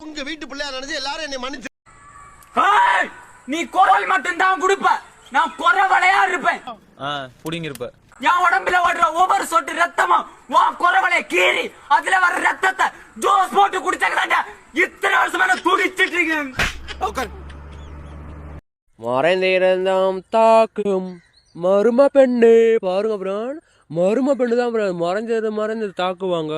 உங்க வீட்டு பிள்ளையா நினைச்சு எல்லாரும் என்னை மன்னிச்சு நீ குரல் மட்டும்தான் கொடுப்ப. நான் குறவளையா இருப்பேன். புடிங்கிருப்ப. என் உடம்புல ஓடுற ஒவ்வொரு சொட்டு ரத்தமும் உன் குறவளைய கீறி அதுல வர ரத்தத்தை ஜூஸ் போட்டு குடிச்சாங்க இத்தனை வருஷமா நான் துடிச்சிட்டு இருக்கேன். மறைந்திருந்தோம் தாக்கும் மரும பெண்ணு. பாருங்க பிரான் மரும பெண்ணு தான் பிரான் மறைஞ்சது மறைஞ்சது தாக்குவாங்க.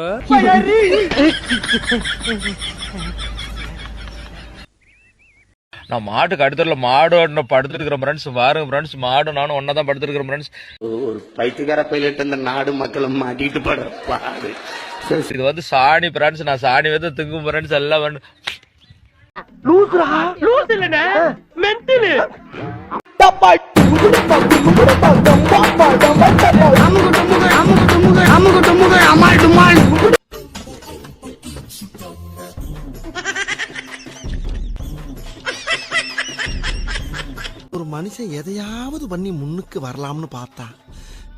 நான் மாட்டுக்கு அடுத்தல மாடு படுத்துருக்கிற ஃப்ரெண்ட்ஸ் பாருங்க ஃப்ரெண்ட்ஸ் மாடு நானும் ஒன்னா தான் படுத்துருக்கிற ஃப்ரெண்ட்ஸ் ஒரு பைத்தியக்கார பைலட் இந்த நாடு மக்களும் மாட்டிட்டு படுற பாடு. இது வந்து சாணி ஃப்ரெண்ட்ஸ் நான் சாணி வந்து திங்கும் ஃப்ரெண்ட்ஸ் எல்லாம் வந்து ஒரு மனுஷன் எதையாவது பண்ணி முன்னுக்கு வரலாம்னு பார்த்தா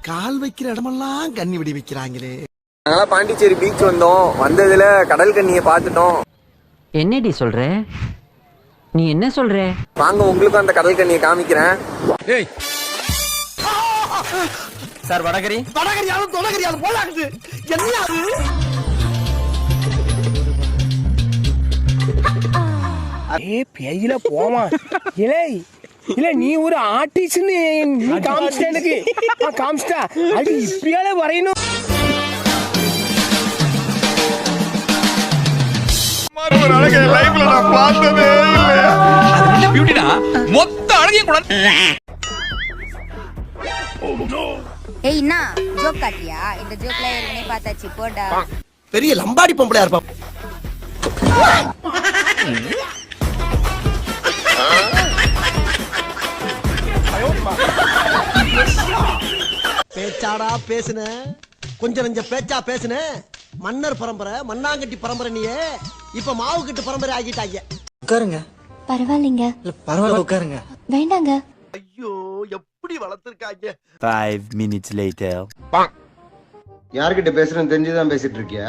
கால் வைக்கிற இடமெல்லாம் கண்ணி வெடி வைக்கிறாங்களே. நாங்களாம் பாண்டிச்சேரி பீச் வந்தோம். வந்ததுல கடல் கண்ணியை பார்த்துட்டோம். என்னடி சொல்ற? நீ என்ன சொல்ற? வாங்க உங்களுக்கும் அந்த கடல் கண்ணியை காமிக்கிறேன். சார் வடகரி? வடகரியாலும் தொடகரியாலும் போலாகுது என்ன அது? ஏ பேயில போமா இலே இல்ல நீ ஒரு ஆர்டிஸ்ட்னு நீ காமிச்சிட்ட எனக்கு. காமிச்சிட்டா? அது இப்படியால வரையணும். மொத்த அழகையும் கூட ஏய் என்ன ஜோக் காட்டியா? இந்த ஜோக்ல ஏற்கனவே பார்த்தாச்சு போடா. பெரிய லம்பாடி பொம்பளையா இருப்பான் பேச்சாடா பேசுன? கொஞ்சம் நெஞ்ச பேச்சா பேசுன? மன்னர் பரம்பரை மண்ணாங்கட்டி பரம்பரை நீயே. இப்ப மாவு கட்டு பரம்பரை ஆகிட்டாங்க உட்காருங்க. பரவாயில்லைங்க. பரவாயில்ல உட்காருங்க. வேண்டாங்க. ஐயோ எப்படி வளர்த்திருக்காங்க ஃபைவ் மினிட்ஸ் லேட்டர் யார்கிட்ட பேசுறேன்னு தெரிஞ்சுதான் பேசிட்டு இருக்கியா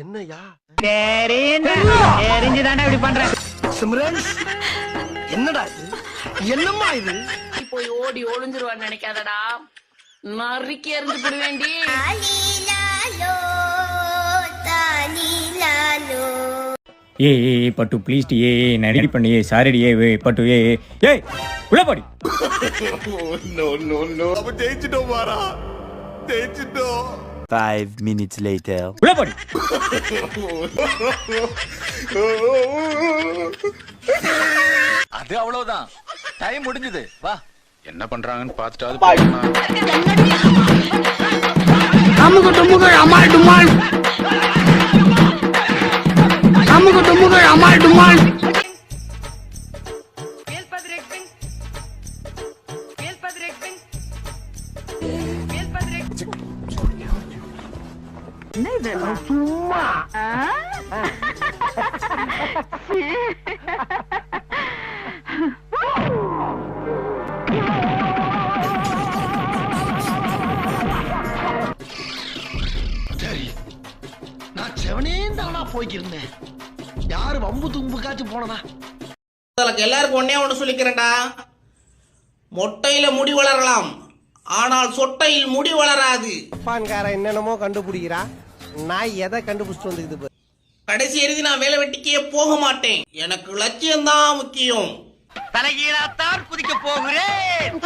என்னையா தெரிஞ்சுதானே இப்படி பண்றேன் சிம்ரன் என்னடா இது? என்னம்மா இது? போய் ஓடி ஒளிஞ்சிருவான்னு நினைக்காதடா. நறுக்கி எறிஞ்சு போடுவேண்டி ஏ ஏ பட்டு ப்ளீஸ் ஏ நடி பண்ணி ஏ சாரிடி ஏ ஏய், பட்டு ஏ ஏய். ஏய் உள்ள போடி. ஜெயிச்சிட்டோம் மாறா ஜெயிச்சிட்டோம். ஃபைவ் மினிட்ஸ் லேட்டர் உள்ள போடி. அது அவ்வளவுதான். டைம் முடிஞ்சது. வா. என்ன பண்றாங்கன்னு பார்த்துட்டாவது அமுகு டுமுகு அமால் டுமால் அமுகு டுமுகு அமால் டுமால் நான் தானா போய்க்கிருந்தேன். யாரு வம்பு தும்புக்காச்சும் போனனா எல்லாருக்கும் ஒன்னே ஒண்ணு சொல்லிக்கிறேன்டா. மொட்டையில முடி வளரலாம். ஆனால் சொட்டையில் முடி வளராது. பான்கார என்னென்னமோ கண்டுபிடிக்கிறா. நான் எதை கண்டுபிடிச்சிட்டு வந்துக்குது பாரு. கடைசி எழுதி நான் வேலை வெட்டிக்கே போக மாட்டேன். எனக்கு லட்சியம் தான் முக்கியம். தலைகீழாத்தான் குதிக்க போகிறேன்.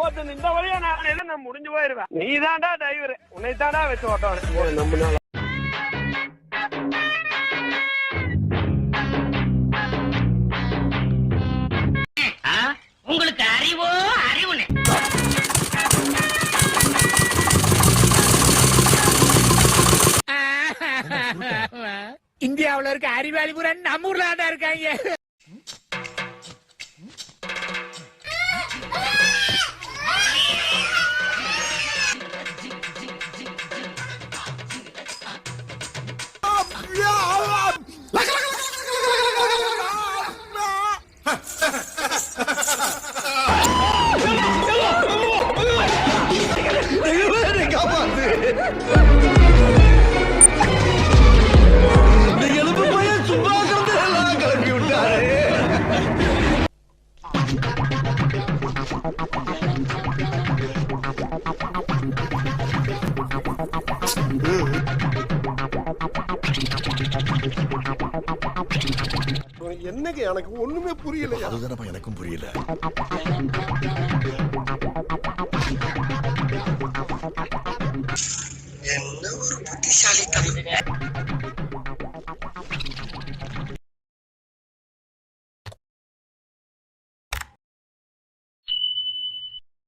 போச்சு இந்த வழியா நான் என்ன நான் முடிஞ்சு போயிருவேன். நீ தான்டா டிரைவர் உன்னை தான்டா வச்சு ஓட்டம் நம்ம உங்களுக்கு அறிவோ அறிவுனே. இந்தியாவுல இருக்க அறிவாளி பூரா நம்ம ஊர்ல தான் இருக்காங்க. என்னங்க எனக்கு ஒண்ணுமே புரியல அதுதானப்பா எனக்கும் புரியல. என்ன ஒரு புத்திசாலித்தனம்.